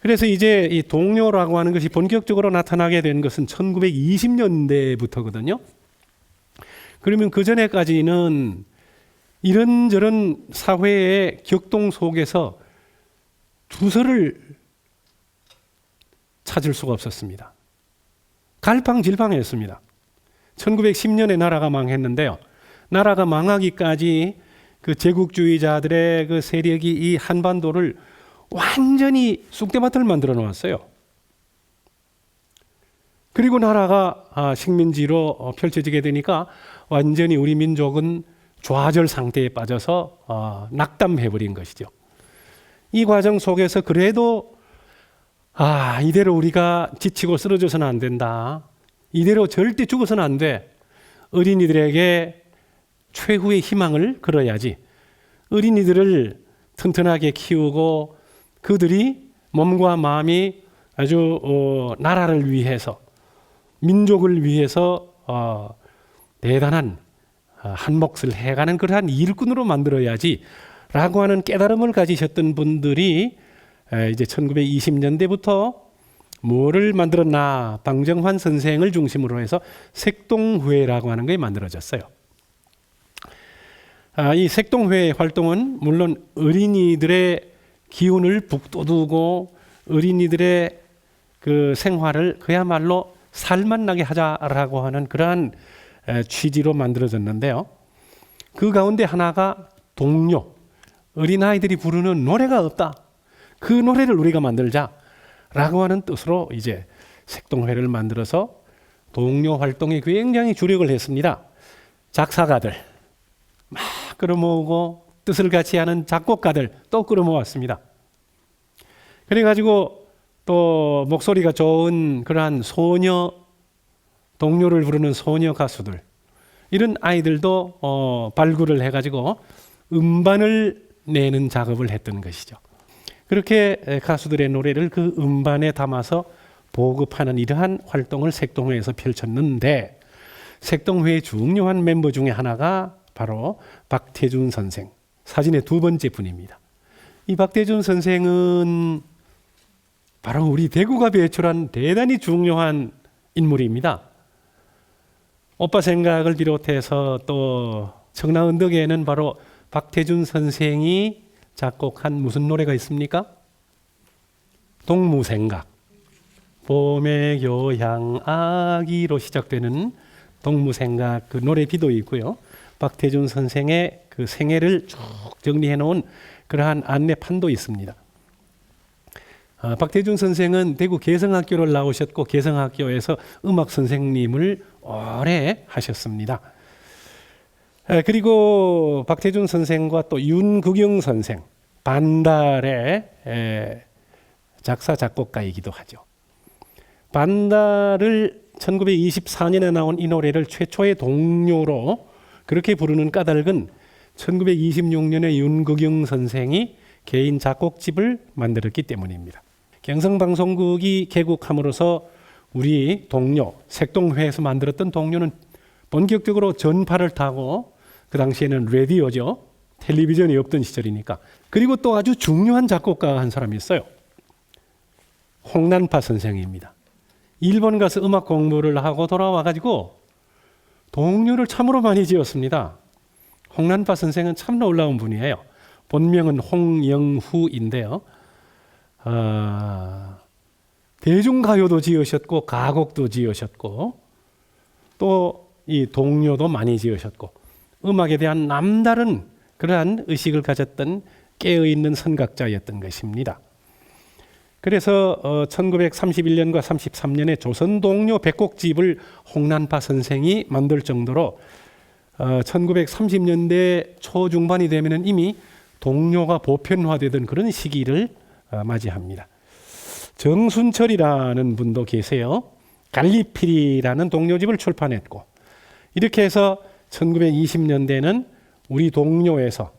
그래서 이제 이 동료라고 하는 것이 본격적으로 나타나게 된 것은 1920년대부터거든요. 그러면 그 전에까지는 이런저런 사회의 격동 속에서 주소를 찾을 수가 없었습니다. 갈팡질팡했습니다. 1910년에 나라가 망했는데요. 나라가 망하기까지 그 제국주의자들의 그 세력이 이 한반도를 완전히 쑥대밭을 만들어 놓았어요. 그리고 나라가 아, 식민지로 어, 펼쳐지게 되니까 완전히 우리 민족은 좌절 상태에 빠져서 어, 낙담해버린 것이죠. 이 과정 속에서 그래도 아 이대로 우리가 지치고 쓰러져서는 안 된다. 이대로 절대 죽어서는 안 돼. 어린이들에게 최후의 희망을 걸어야지. 어린이들을 튼튼하게 키우고 그들이 몸과 마음이 아주 어, 나라를 위해서 민족을 위해서 어, 대단한 어, 한 몫을 해가는 그러한 일꾼으로 만들어야지라고 하는 깨달음을 가지셨던 분들이 에, 이제 1920년대부터 뭐를 만들었나 방정환 선생을 중심으로 해서 색동회라고 하는 게 만들어졌어요. 아, 이 색동회 활동은 물론 어린이들의 기운을 북돋우고 어린이들의 그 생활을 그야말로 살맛나게 하자라고 하는 그러한 에, 취지로 만들어졌는데요. 그 가운데 하나가 동료, 어린아이들이 부르는 노래가 없다. 그 노래를 우리가 만들자라고 하는 뜻으로 이제 색동회를 만들어서 동료 활동에 굉장히 주력을 했습니다. 작사가들 막 끌어모으고 뜻을 같이 하는 작곡가들 또 끌어모았습니다. 그래가지고 또 목소리가 좋은 그러한 소녀 동료를 부르는 소녀 가수들 이런 아이들도 어, 발굴을 해가지고 음반을 내는 작업을 했던 것이죠. 그렇게 에, 가수들의 노래를 그 음반에 담아서 보급하는 이러한 활동을 색동회에서 펼쳤는데 색동회의 중요한 멤버 중에 하나가 바로 박태준 선생 사진의 두 번째 분입니다. 이 박태준 선생은 바로 우리 대구가 배출한 대단히 중요한 인물입니다. 오빠 생각을 비롯해서 또 청라 언덕에는 바로 박태준 선생이 작곡한 무슨 노래가 있습니까? 동무생각. 봄의 교향 아기로 시작되는 동무생각 그 노래비도 있고요. 박태준 선생의 그 생애를 쭉 정리해 놓은 그러한 안내판도 있습니다. 아, 박태준 선생은 대구 개성학교를 나오셨고 개성학교에서 음악 선생님을 오래 하셨습니다. 에, 그리고 박태준 선생과 또 윤국영 선생 반달의 에, 작사 작곡가이기도 하죠. 반달을 1924년에 나온 이 노래를 최초의 동료로 그렇게 부르는 까닭은 1926년에 윤국영 선생이 개인 작곡집을 만들었기 때문입니다. 경성방송국이 개국함으로써 우리 동료 색동회에서 만들었던 동료는 본격적으로 전파를 타고 그 당시에는 라디오죠. 텔레비전이 없던 시절이니까. 그리고 또 아주 중요한 작곡가 한 사람이 있어요. 홍난파 선생입니다. 일본 가서 음악 공부를 하고 돌아와 가지고 동료를 참으로 많이 지었습니다. 홍난파 선생은 참 놀라운 분이에요. 본명은 홍영후인데요. 어, 대중가요도 지으셨고 가곡도 지으셨고 또 이 동료도 많이 지으셨고 음악에 대한 남다른 그러한 의식을 가졌던 깨어있는 선각자였던 것입니다. 그래서 어, 1931년과 33년에 조선 동료 백곡집을 홍난파 선생이 만들 정도로 어, 1930년대 초중반이 되면은 이미 동료가 보편화되던 그런 시기를 어, 맞이합니다. 정순철이라는 분도 계세요. 갈리필이라는 동료집을 출판했고 이렇게 해서 1920년대는 우리 동료에서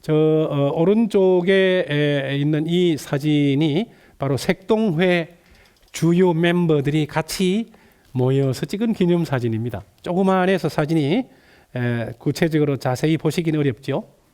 저 어, 오른쪽에 에, 있는 이 사진이 바로 색동회 주요 멤버들이 같이 모여서 찍은 기념 사진입니다. 조그만해서 사진이 에, 구체적으로 자세히 보시기는 어렵죠.